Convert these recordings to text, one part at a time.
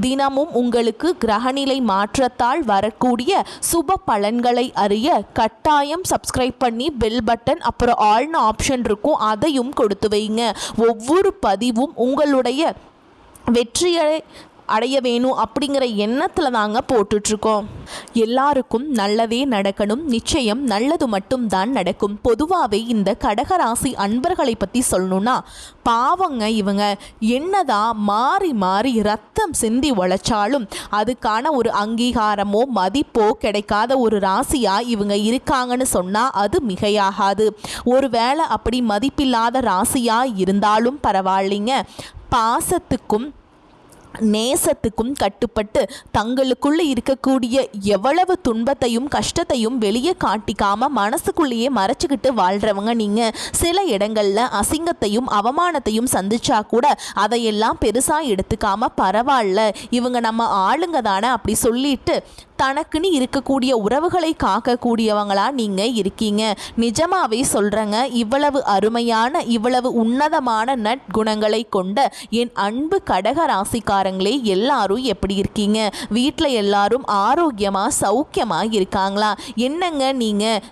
தினமும் உங்களுக்கு கிரகநிலை மாற்றத்தால் வரக்கூடிய சுப பலன்களை அறிய கட்டாயம் சப்ஸ்கிரைப் பண்ணி பெல் பட்டன் அப்புறம் ஆள்னு ஆப்ஷன் இருக்கும் அதையும் கொடுத்து வைங்க. ஒவ்வொரு பதிவும் உங்களுடைய வெற்றியை அடைய வேணும் அப்படிங்கிற எண்ணத்தில் தாங்க போட்டுட்ருக்கோம். எல்லாருக்கும் நல்லதே நடக்கணும் நிச்சயம் நல்லது மட்டும் தான் நடக்கும். பொதுவாகவே இந்த கடகராசி அன்பர்களை பற்றி சொல்லணும்னா பாவங்க இவங்க என்னதான் மாறி மாறி ரத்தம் சிந்தி உழைச்சாலும் அதுக்கான ஒரு அங்கீகாரமோ மதிப்போ கிடைக்காத ஒரு ராசியாக இவங்க இருக்காங்கன்னு சொன்னால் அது மிகையாகாது. ஒருவேளை அப்படி மதிப்பில்லாத ராசியாக இருந்தாலும் பரவாயில்லைங்க. பாசத்துக்கும் நேசத்துக்கும் கட்டுப்பட்டு தங்களுக்குள்ள இருக்கக்கூடிய எவ்வளவு துன்பத்தையும் கஷ்டத்தையும் வெளியே காட்டிக்காம மனசுக்குள்ளேயே மறைச்சிக்கிட்டு வாழ்கிறவங்க நீங்கள் சில இடங்களில் அசிங்கத்தையும் அவமானத்தையும் சந்திச்சா கூட அதையெல்லாம் பெருசாக எடுத்துக்காம பரவாயில்ல. இவங்க நம்ம ஆளுங்க தானே அப்படி சொல்லிட்டு தனக்குன்னு இருக்கக்கூடிய உறவுகளை காக்கக்கூடியவங்களா நீங்கள் இருக்கீங்க. நிஜமாவே சொல்கிறேங்க இவ்வளவு அருமையான இவ்வளவு உன்னதமான நற்குணங்களை கொண்ட என் அன்பு கடக ராசிக்காரங்களே எல்லாரும் எப்படி இருக்கீங்க? வீட்டில் எல்லாரும் ஆரோக்கியமாக சௌக்கியமாக இருக்காங்களா? என்னங்க நீங்கள்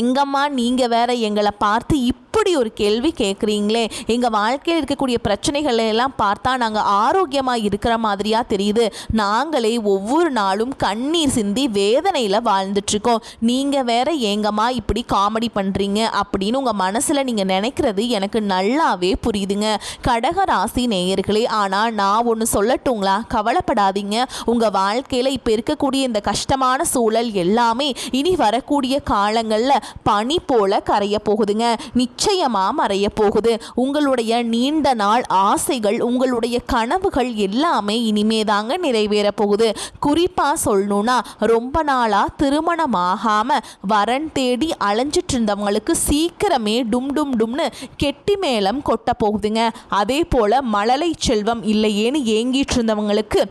எங்கம்மா நீங்கள் வேற எங்களை பார்த்து இப்படி ஒரு கேள்வி கேட்குறீங்களே எங்கள் வாழ்க்கையில் இருக்கக்கூடிய பிரச்சனைகளை எல்லாம் பார்த்தா நாங்கள் ஆரோக்கியமாக இருக்கிற மாதிரியா தெரியுது. நாங்களே ஒவ்வொரு நாளும் கண்ணீர் சிந்தி வேதனையில் வாழ்ந்துட்டுருக்கோம். நீங்கள் வேற ஏங்கம்மா இப்படி காமெடி பண்ணுறீங்க அப்படின்னு உங்கள் மனசில் நீங்கள் நினைக்கிறது எனக்கு நல்லாவே புரியுதுங்க. கடக ராசி நேயர்களே ஆனால் நான் ஒன்று சொல்லட்டுங்களா? கவலைப்படாதீங்க. உங்கள் வாழ்க்கையில் இப்போ இருக்கக்கூடிய இந்த கஷ்டமான சூழல் எல்லாமே இனி வரக்கூடிய காலங்களில் பனி போல கரைய போகுதுங்க. நிச்சயம் மறைய போகுது உங்களுடைய நீண்ட நாள் ஆசைகள் உங்களுடைய கனவுகள் எல்லாமே இனிமே தாங்க நிறைவேற போகுது குறிப்பாக சொல்லணும்னா ரொம்ப நாளாக திருமணம் ஆகாமல் வரன் தேடி அலைஞ்சிட்டு இருந்தவங்களுக்கு சீக்கிரமே டும் டும் டும்னு கெட்டி மேளம் கொட்ட போகுதுங்க அதே போல மழலை செல்வம் இல்லையேன்னு ஏங்கிட்டு இருந்தவங்களுக்கு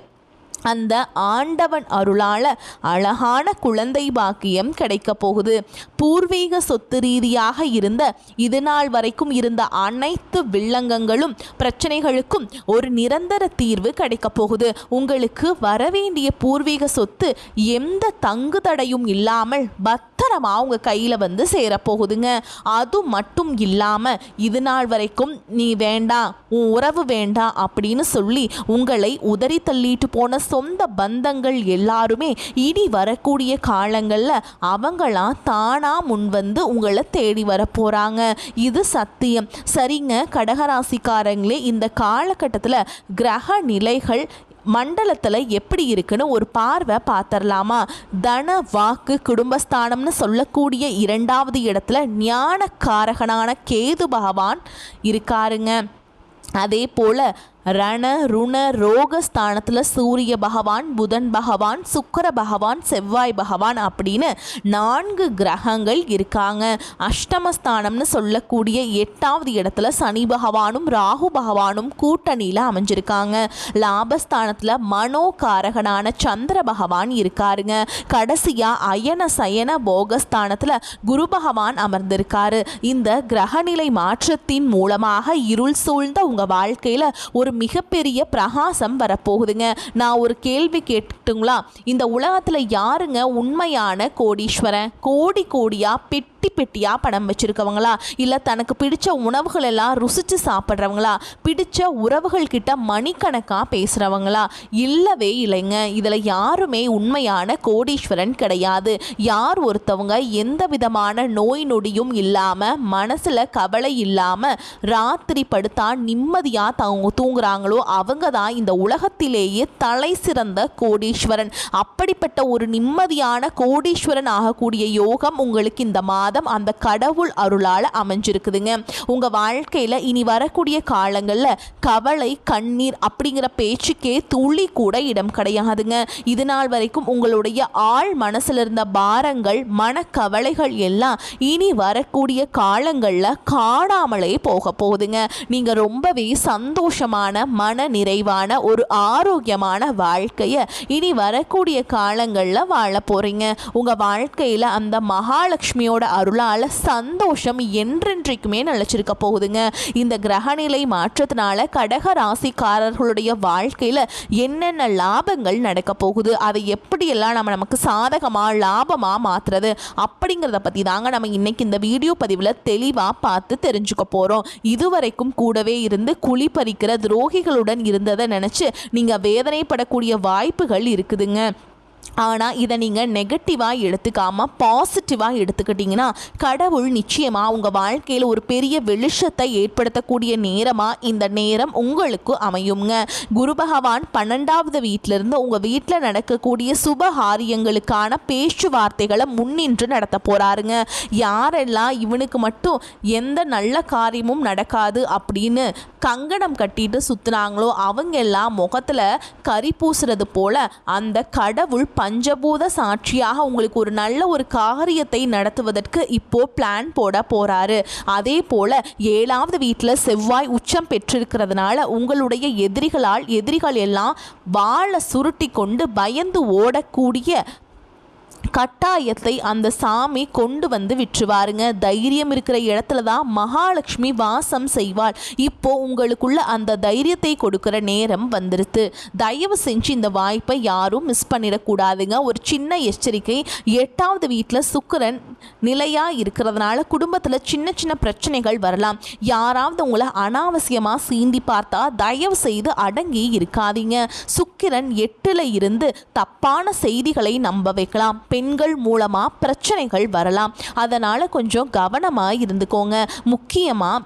அந்த ஆண்டவன் அருளால அழகான குழந்தை பாக்கியம் கிடைக்க போகுது. பூர்வீக சொத்து ரீதியாக இருந்த இது நாள் வரைக்கும் இருந்த அனைத்து வில்லங்கங்களும் பிரச்சனைகளுக்கும் ஒரு நிரந்தர தீர்வு கிடைக்க போகுது. உங்களுக்கு வரவேண்டிய பூர்வீக சொத்து எந்த தங்கு தடையும் இல்லாமல் பத்திரமா உங்கள் கையில் வந்து சேரப்போகுதுங்க அது மட்டும் இல்லாமல் இது நாள் வரைக்கும் நீ வேண்டாம் உன் உறவு வேண்டாம் அப்படின்னு சொல்லி உங்களை உதறி தள்ளிட்டு போன சொந்த பந்தங்கள் எல்லாருமே இனி வரக்கூடிய காலங்களில் அவங்களாம் தானாக முன் வந்து உங்களை தேடி வர போகிறாங்க இது சத்தியம். சரிங்க கடகராசிக்காரங்களே இந்த காலகட்டத்தில் கிரக நிலைகள் மண்டலத்தில் எப்படி இருக்குன்னு ஒரு பார்வை பார்த்துடலாமா தன வாக்கு குடும்பஸ்தானம்னு சொல்லக்கூடிய இரண்டாவது இடத்துல ஞானக்காரகனான கேது பகவான் இருக்காருங்க. அதே போல் ரண ருண ரோகஸ்தானத்தில் சூரிய பகவான் புதன் பகவான் சுக்கர பகவான் செவ்வாய் பகவான் அப்படின்னு நான்கு கிரகங்கள் இருக்காங்க. அஷ்டமஸ்தானம்னு சொல்லக்கூடிய எட்டாவது இடத்துல சனி பகவானும் ராகு பகவானும் கூட்டணியில் அமைஞ்சிருக்காங்க. லாபஸ்தானத்தில் மனோகாரகனான சந்திர பகவான் இருக்காருங்க. கடைசியாக அயன சயன போகஸ்தானத்தில் குரு பகவான் அமர்ந்திருக்காரு. இந்த கிரகநிலை மாற்றத்தின் மூலமாக இருள் சூழ்ந்த உங்கள் வாழ்க்கையில் ஒரு மிகப்பெரிய பிரகாசம் வரப்போகுதுங்க. நான் ஒரு கேள்வி கேட்டுங்களா இந்த உலகத்தில் யாருங்க உண்மையான கோடீஸ்வரன்? கோடி கோடியா பெட்டி பெட்டியா பணம் வச்சிருக்கவங்களா? இல்லை தனக்கு பிடிச்ச உணவுகள் எல்லாம் ருசிச்சு சாப்பிட்றவங்களா? பிடிச்ச உறவுகள் கிட்ட மணிக்கணக்காக பேசுகிறவங்களா இல்லவே இல்லைங்க. இதில் யாருமே உண்மையான கோடீஸ்வரன் கிடையாது. யார் ஒருத்தவங்க எந்த விதமான நோய் நொடியும் இல்லாமல் மனசில் கவலை இல்லாமல் ராத்திரி படுத்தா நிம்மதியாக தவங்க இருக்கிறாங்களோ அவங்க தான் இந்த உலகத்திலேயே தலை சிறந்த கோடீஸ்வரன். அப்படிப்பட்ட ஒரு நிம்மதியான கோடீஸ்வரன் ஆகக்கூடிய யோகம் உங்களுக்கு இந்த மாதம் அந்த கடவுள் அருளால் அமைஞ்சிருக்குதுங்க. உங்கள் வாழ்க்கையில் இனி வரக்கூடிய காலங்களில் கவலை கண்ணீர் அப்படிங்கிற பேச்சுக்கே துளி கூட இடம் கிடையாதுங்க. இது நாள் வரைக்கும் உங்களுடைய ஆள் மனசில் இருந்த பாரங்கள் மனக்கவலைகள் எல்லாம் இனி வரக்கூடிய காலங்களில் காணாமலே போக போகுதுங்க. நீங்கள் ரொம்பவே சந்தோஷமான மன நிறைவான ஒரு ஆரோக்கியமான வாழ்க்கையை இனி வரக்கூடிய காலங்களில் வாழ போகிறீங்க உங்கள் வாழ்க்கையில் அந்த மகாலட்சுமியோட அருளால் சந்தோஷம் என்றென்றைக்குமே நிலச்சிருக்க போகுதுங்க. இந்த கிரகநிலை மாற்றத்தினால கடக ராசிக்காரர்களுடைய வாழ்க்கையில் என்னென்ன லாபங்கள் நடக்க போகுது? அதை எப்படியெல்லாம் நம்ம நமக்கு சாதகமாக லாபமாக மாற்றுறது அப்படிங்கிறத பற்றி தாங்க நம்ம இன்னைக்கு இந்த வீடியோ பதிவில் தெளிவாக பார்த்து தெரிஞ்சுக்க போகிறோம் இதுவரைக்கும் கூடவே இருந்து குழி பறிக்கிற துரோகிகளுடன் இருந்ததை நினச்சி நீங்கள் வேதனைப்படக்கூடிய வாய்ப்புகள் இருக்குதுங்க. ஆனால் இதை நீங்கள் நெகட்டிவாக எடுத்துக்காமல் பாசிட்டிவாக எடுத்துக்கிட்டிங்கன்னா கடவுள் நிச்சயமாக உங்கள் வாழ்க்கையில் ஒரு பெரிய வெளிச்சத்தை ஏற்படுத்தக்கூடிய நேரமாக இந்த நேரம் உங்களுக்கு அமையுங்க. குரு பகவான் பன்னெண்டாவது வீட்டிலிருந்து உங்கள் வீட்டில் நடக்கக்கூடிய சுபகாரியங்களுக்கான பேச்சுவார்த்தைகளை முன்னின்று நடத்த போகிறாருங்க யாரெல்லாம் இவனுக்கு மட்டும் எந்த நல்ல காரியமும் நடக்காது அப்படின்னு கங்கணம் கட்டிட்டு சுற்றுனாங்களோ அவங்க எல்லாம் முகத்தில் கறி பூசுறது போல் அந்த கடவுள் பஞ்சபூத சாட்சியாக உங்களுக்கு ஒரு நல்ல ஒரு காரியத்தை நடத்துவதற்கு இப்போ பிளான் போட போறாரு. அதே போல ஏழாவது வீட்டில் செவ்வாய் உச்சம் பெற்றிருக்கிறதுனால உங்களுடைய எதிரிகளால் எதிரிகள் எல்லாம் வாழை சுருட்டி கொண்டு பயந்து ஓடக்கூடிய கட்டாயத்தை அந்த சாமி கொண்டு வந்து விற்றுவாருங்க. தைரியம் இருக்கிற இடத்துல தான் மகாலட்சுமி வாசம் செய்வாள். இப்போ உங்களுக்குள்ள அந்த தைரியத்தை கொடுக்கிற நேரம் வந்துருது தயவு செஞ்சு இந்த வாய்ப்பை யாரும் மிஸ் பண்ணிடக்கூடாதுங்க. ஒரு சின்ன எச்சரிக்கை. எட்டாவது வீட்டில் சுக்கிரன் நிலையாக இருக்கிறதுனால குடும்பத்தில் சின்ன சின்ன பிரச்சனைகள் வரலாம். யாராவது உங்களை அனாவசியமாக சீண்டி பார்த்தா தயவு செய்து அடங்கி இருக்காதீங்க. சுக்கிரன் எட்டில் இருந்து தப்பான செய்திகளை நம்ப வைக்கலாம். பெண்கள் மூலமாக பிரச்சனைகள் வரலாம். அதனால் கொஞ்சம் கவனமாக இருந்துக்கோங்க. முக்கியமாக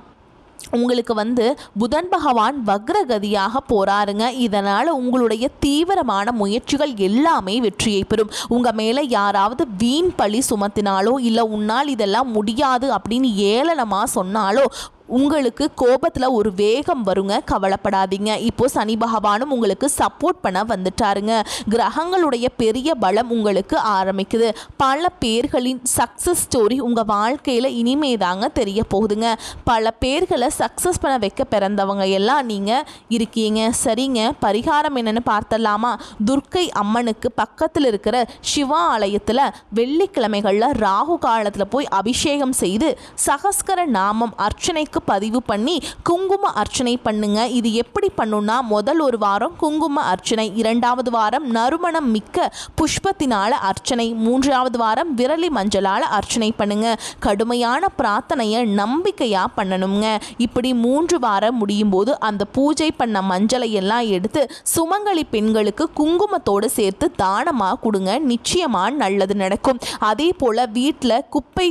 உங்களுக்கு வந்து புதன் பகவான் வக்ரகதியாக போறாருங்க. இதனால் உங்களுடைய தீவிரமான முயற்சிகள் எல்லாமே வெற்றியை பெறும். உங்கள் மேலே யாராவது வீண் பழி சுமத்தினாலோ இல்லை உன்னால் இதெல்லாம் முடியாது அப்படின்னு ஏளனமாக சொன்னாலோ உங்களுக்கு கோபத்தில் ஒரு வேகம் வருங்க கவலைப்படாதீங்க. இப்போ சனி பகவானும் உங்களுக்கு சப்போர்ட் பண்ண வந்துட்டாருங்க. கிரகங்களுடைய பெரிய பலம் உங்களுக்கு ஆரம்பிக்குது. பல பேர்களின் சக்ஸஸ் ஸ்டோரி உங்கள் வாழ்க்கையில் இனிமே தாங்க தெரிய போகுதுங்க பல பேர்களை சக்ஸஸ் பண்ண வைக்க பிறந்தவங்க எல்லாம் நீங்கள் இருக்கீங்க. சரிங்க பரிகாரம் என்னென்னு பார்த்தலாமா துர்க்கை அம்மனுக்கு பக்கத்தில் இருக்கிற சிவா ஆலயத்தில் வெள்ளிக்கிழமைகளில் ராகு காலத்தில் போய் அபிஷேகம் செய்து சகஸ்கர நாமம் அர்ச்சனை சேனலுக்கு பதிவு பண்ணி குங்கும அர்ச்சனை பண்ணுங்க. இது எப்படி பண்ணுன்னா முதல் ஒரு வாரம் குங்கும அர்ச்சனை இரண்டாவது வாரம் நறுமணம் மிக்க புஷ்பத்தினால அர்ச்சனை மூன்றாவது வாரம் விரலி மஞ்சளால் அர்ச்சனை பண்ணுங்க. கடுமையான பிரார்த்தனையை நம்பிக்கையாக பண்ணணுங்க. இப்படி மூன்று வாரம் முடியும் போது அந்த பூஜை பண்ண மஞ்சளை எல்லாம் எடுத்து சுமங்கலி பெண்களுக்கு குங்குமத்தோடு சேர்த்து தானமாக கொடுங்க. நிச்சயமாக நல்லது நடக்கும். அதே போல் வீட்டில் குப்பை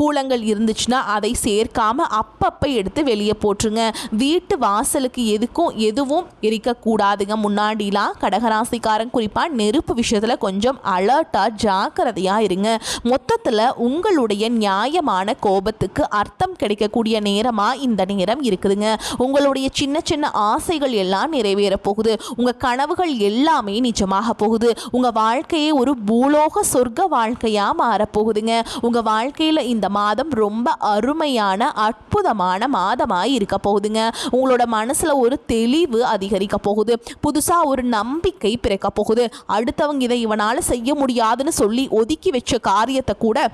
கூலங்கள் இருந்துச்சுன்னா அதை சேர்க்காம அப்பப்போ எடுத்து வெளியே போட்டுருங்க. வீட்டு வாசலுக்கு எதுக்கும் எதுவும் இருக்கக்கூடாதுங்க முன்னாடிலாம் கடகராசிக்காரன் குறிப்பாக நெருப்பு விஷயத்தில் கொஞ்சம் அலர்ட்டாக ஜாக்கிரதையாக இருங்க. மொத்தத்தில் உங்களுடைய நியாயமான கோபத்துக்கு அர்த்தம் கிடைக்கக்கூடிய நேரமாக இந்த நேரம் இருக்குதுங்க. உங்களுடைய சின்ன சின்ன ஆசைகள் எல்லாம் நிறைவேற போகுது. உங்கள் கனவுகள் எல்லாமே நிஜமாக போகுது. உங்கள் வாழ்க்கையே ஒரு பூலோக சொர்க்க வாழ்க்கையாக மாறப்போகுதுங்க. உங்கள் வாழ்க்கையில் இந்த மாதம் ரொம்ப அருமையான அற்புதமான மாதமாக இருக்க போகுதுங்க. உங்களோட மனசில் ஒரு தெளிவு அதிகரிக்க போகுது. புதுசாக ஒரு நம்பிக்கை பிறக்க போகுது. அடுத்தவங்க இதை இவனால் செய்ய முடியாதுன்னு சொல்லி ஒதுக்கி வச்ச காரியத்தை கூட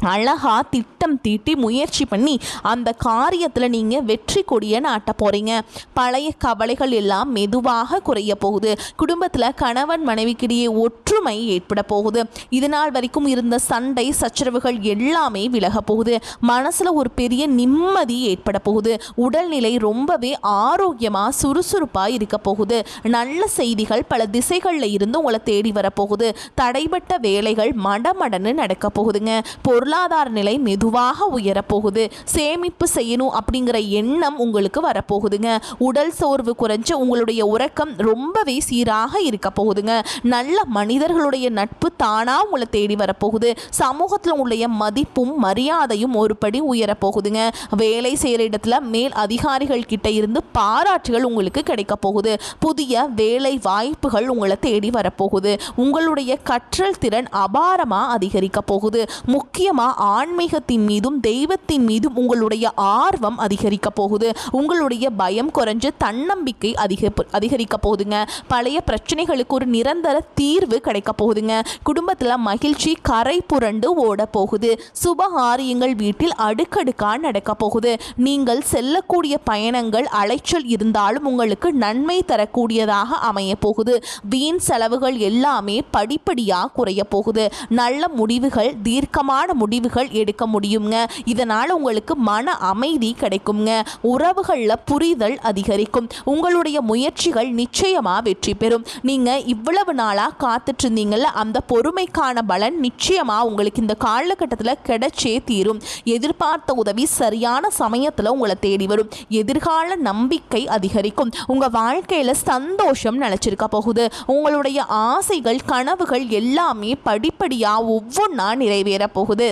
அழகா திட்டம் தீட்டி முயற்சி பண்ணி அந்த காரியத்தில் நீங்கள் வெற்றி கொடியை நாட்ட போகிறீங்க பழைய கவலைகள் எல்லாம் மெதுவாக குறைய போகுது. குடும்பத்தில் கணவன் மனைவிக்கிடையே ஒற்றுமை ஏற்பட போகுது. இதனால் வரைக்கும் இருந்த சண்டை சச்சரவுகள் எல்லாமே விலக போகுது. மனசில் ஒரு பெரிய நிம்மதி ஏற்பட போகுது. உடல்நிலை ரொம்பவே ஆரோக்கியமாக சுறுசுறுப்பாக இருக்க போகுது. நல்ல செய்திகள் பல திசைகளில் இருந்து உங்களை தேடி வரப்போகுது தடைபட்ட வேலைகள் மடமடன்னு நடக்க போகுதுங்க. பொருளாதார நிலை மெதுவாக உயரப்போகுது. சேமிப்பு செய்யணும் அப்படிங்கிற எண்ணம் உங்களுக்கு வரப்போகுதுங்க. உடல் சோர்வு குறைஞ்சு உங்களுடைய உறக்கம் ரொம்பவே சீராக இருக்க போகுதுங்க. நல்ல மனிதர்களுடைய நட்பு தானாக உங்களை தேடி வரப்போகுது. சமூகத்தில் உங்களுடைய மதிப்பும் மரியாதையும் ஒருபடி உயரப்போகுதுங்க. வேலை செய்கிற இடத்துல மேல் அதிகாரிகள் கிட்ட இருந்து பாராட்டுகள் உங்களுக்கு கிடைக்க போகுது. புதிய வேலை வாய்ப்புகள் உங்களை தேடி வரப்போகுது. உங்களுடைய கற்றல் திறன் அபாரமாக அதிகரிக்க போகுது. முக்கியமாக ஆன்மீகத்தின் மீதும் தெய்வத்தின் மீதும் உங்களுடைய ஆர்வம் அதிகரிக்க போகுது. உங்களுடைய பயம் குறைஞ்சு தன்னம்பிக்கை அதிக அதிகரிக்க போகுதுங்க. பழைய பிரச்சனைகளுக்கு ஒரு நிரந்தர தீர்வு கிடைக்க போகுதுங்க. குடும்பத்தில் மகிழ்ச்சி கரை புரண்டு ஓட போகுது. சுபகாரியங்கள் வீட்டில் அடுக்கடுக்கா நடக்க போகுது. நீங்கள் செல்லக்கூடிய பயணங்கள் அலைச்சல் இருந்தாலும் உங்களுக்கு நன்மை தரக்கூடியதாக அமைய போகுது. வீண் செலவுகள் எல்லாமே படிப்படியாக குறைய போகுது. நல்ல முடிவுகள் தீர்க்கமான முடிவுகள் எடுக்க முடியுங்க இதனால் உங்களுக்கு மன அமைதி கிடைக்குங்க உறவுகளில் புரிதல் அதிகரிக்கும். உங்களுடைய முயற்சிகள் நிச்சயமாக வெற்றி பெறும். நீங்கள் இவ்வளவு நாளாக காத்துட்டு இருந்தீங்கல்ல அந்த பொறுமைக்கான பலன் நிச்சயமாக உங்களுக்கு இந்த காலகட்டத்தில் கிடைச்சே தீரும். எதிர்பார்த்த உதவி சரியான சமயத்தில் உங்களை தேடி வரும். எதிர்கால நம்பிக்கை அதிகரிக்கும். உங்கள் வாழ்க்கையில் சந்தோஷம் நினச்சிருக்க போகுது. உங்களுடைய ஆசைகள் கனவுகள் எல்லாமே படிப்படியாக ஒவ்வொன்றா நிறைவேற போகுது.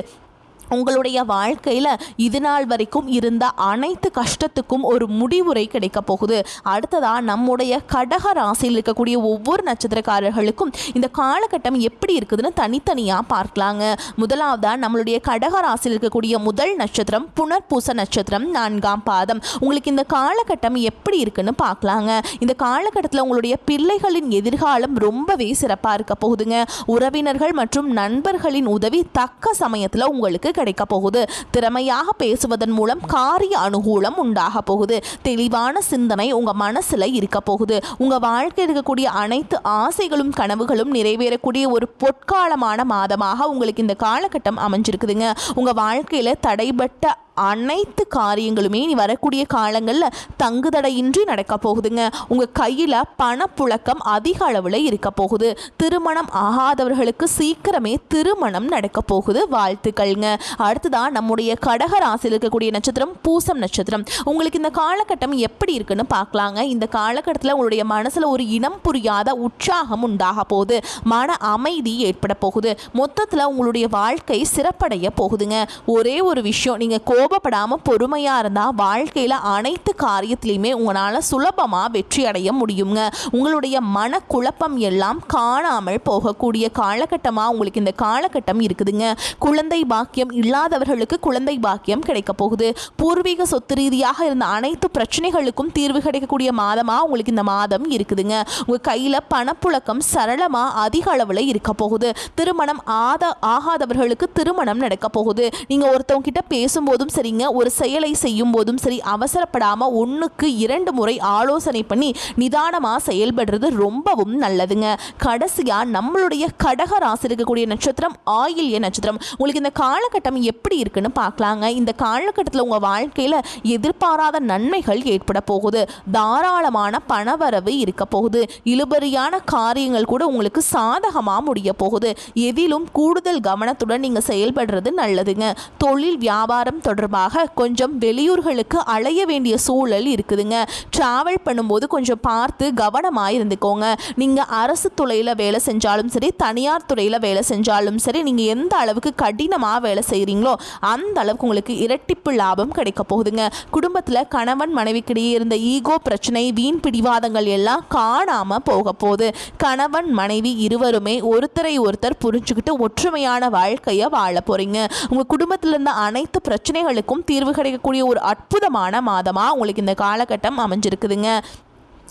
உங்களுடைய வாழ்க்கையில் இது நாள் வரைக்கும் இருந்த அனைத்து கஷ்டத்துக்கும் ஒரு முடிவுரை கிடைக்க போகுது. அடுத்ததாக நம்முடைய கடக ராசியில் இருக்கக்கூடிய ஒவ்வொரு நட்சத்திரக்காரர்களுக்கும் இந்த காலகட்டம் எப்படி இருக்குதுன்னு தனித்தனியாக பார்க்கலாங்க. முதலாவதாக நம்மளுடைய கடக ராசியில் இருக்கக்கூடிய முதல் நட்சத்திரம் புனர்பூச நட்சத்திரம் நான்காம் பாதம். உங்களுக்கு இந்த காலகட்டம் எப்படி இருக்குன்னு பார்க்கலாங்க. இந்த காலகட்டத்தில் உங்களுடைய பிள்ளைகளின் எதிர்காலம் ரொம்பவே சிறப்பாக இருக்க போகுதுங்க. உறவினர்கள் மற்றும் நண்பர்களின் உதவி தக்க சமயத்தில் உங்களுக்கு கிடைக்க போகுது திறமையாக பேசுவதன் மூலம் காரிய அனுகூலம் உண்டாக போகுது. தெளிவான சிந்தனை உங்க மனசுல இருக்க போகுது. உங்க வாழ்க்கையில் இருக்கக்கூடிய அனைத்து ஆசைகளும் கனவுகளும் நிறைவேறக்கூடிய ஒரு பொற்காலமான மாதமாக உங்களுக்கு இந்த காலகட்டம் அமைஞ்சிருக்குதுங்க. உங்க வாழ்க்கையில தடைபட்ட அனைத்து காரியங்களுமே இனி வரக்கூடிய காலங்களில் தங்குதடையின்றி நடக்க போகுதுங்க. உங்கள் கையில் பணப்புழக்கம் அதிக அளவில் இருக்க போகுது. திருமணம் ஆகாதவர்களுக்கு சீக்கிரமே திருமணம் நடக்க போகுது. வாழ்த்துக்கள்ங்க. அடுத்ததான் நம்முடைய கடக ராசியில் இருக்கக்கூடிய நட்சத்திரம் பூசம் நட்சத்திரம். உங்களுக்கு இந்த காலகட்டம் எப்படி இருக்குன்னு பார்க்கலாங்க. இந்த காலகட்டத்தில் உங்களுடைய மனசில் ஒரு இனம் புரியாத உற்சாகம் உண்டாக போகுது. மன அமைதி ஏற்பட போகுது. மொத்தத்தில் உங்களுடைய வாழ்க்கை சிறப்படைய போகுதுங்க. ஒரே ஒரு விஷயம் நீங்கள் கோபப்படாமல் பொறுமையாக இருந்தால் வாழ்க்கையில் அனைத்து காரியத்திலையுமே உங்களால் சுலபமாக வெற்றி அடைய முடியுங்க. உங்களுடைய மனக்குழப்பம் எல்லாம் காணாமல் போகக்கூடிய காலகட்டமாக உங்களுக்கு இந்த காலகட்டம் இருக்குதுங்க. குழந்தை பாக்கியம் இல்லாதவர்களுக்கு குழந்தை பாக்கியம் கிடைக்கப் போகுது. பூர்வீக சொத்து ரீதியாக இருந்த அனைத்து பிரச்சனைகளுக்கும் தீர்வு கிடைக்கக்கூடிய மாதமாக உங்களுக்கு இந்த மாதம் இருக்குதுங்க. உங்கள் கையில் பணப்புழக்கம் சரளமாக அதிக அளவில் இருக்க போகுது. திருமணம் ஆத ஆகாதவர்களுக்கு திருமணம் நடக்க போகுது. நீங்கள் ஒருத்தவங்க கிட்ட பேசும்போதும் சரிங்க ஒரு செயலை செய்யும் போதும் சரி அவசரப்படாமல் ஒன்றுக்கு இரண்டு முறை ஆலோசனை பண்ணி நிதானமாக செயல்படுறது ரொம்பவும் நல்லதுங்க. கடைசியாக நம்மளுடைய கடக ராசி இருக்கக்கூடிய நட்சத்திரம் ஆயில்ய நட்சத்திரம். உங்களுக்கு இந்த காலகட்டம் எப்படி இருக்குன்னு பார்க்கலாங்க. இந்த காலகட்டத்தில் உங்கள் வாழ்க்கையில் எதிர்பாராத நன்மைகள் ஏற்பட போகுது. தாராளமான பணவரவு இருக்க போகுது. இழுபறியான காரியங்கள் கூட உங்களுக்கு சாதகமாக முடிய போகுது. எதிலும் கூடுதல் கவனத்துடன் நீங்கள் செயல்படுறது நல்லதுங்க. தொழில் வியாபாரம் தொடர்பாக கொஞ்சம் வெளியூர்களுக்கு அலைய வேண்டிய சூழல் இருக்குதுங்க. ட்ராவல் பண்ணும்போது கொஞ்சம் பார்த்து கவனமாக இருந்துக்கோங்க. நீங்கள் அரசு துறையில் வேலை செஞ்சாலும் சரி தனியார் துறையில் வேலை செஞ்சாலும் சரி நீங்கள் எந்த அளவுக்கு கடினமாக வேலை செய்ய செய்கிறீங்களோ அந்த அளவுக்கு உங்களுக்கு இரட்டிப்பு லாபம் கிடைக்க போகுதுங்க. குடும்பத்தில் கணவன் மனைவிக்கிடையே இருந்த ஈகோ பிரச்சனை வீண் பிடிவாதங்கள் எல்லாம் காணாமல் போக போகுது. கணவன் மனைவி இருவருமே ஒருத்தரை ஒருத்தர் புரிஞ்சுக்கிட்டு ஒற்றுமையான வாழ்க்கையை வாழ போகிறீங்க உங்கள் குடும்பத்தில் இருந்த அனைத்து பிரச்சனைகளுக்கும் தீர்வு கிடைக்கக்கூடிய ஒரு அற்புதமான மாதமாக உங்களுக்கு இந்த காலகட்டம் அமைஞ்சிருக்குதுங்க.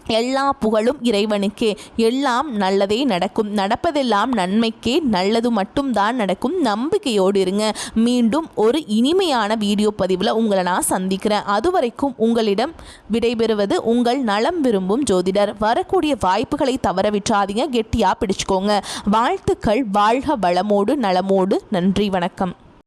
எல்லா புகழும் இறைவனுக்கே. எல்லாம் நல்லதே நடக்கும். நடப்பதெல்லாம் நன்மைக்கே நல்லது மட்டும்தான் நடக்கும். நம்பிக்கையோடு இருங்க. மீண்டும் ஒரு இனிமையான வீடியோ பதிவில் உங்களை நான் சந்திக்கிறேன். அதுவரைக்கும் உங்களிடம் விடைபெறுவது உங்கள் நலம் விரும்பும் ஜோதிடர். வரக்கூடிய வாய்ப்புகளை தவற விட்டுறாதீங்க. கெட்டியாக பிடிச்சுக்கோங்க. வாழ்த்துக்கள். வாழ்க வளமோடு நலமோடு. நன்றி. வணக்கம்.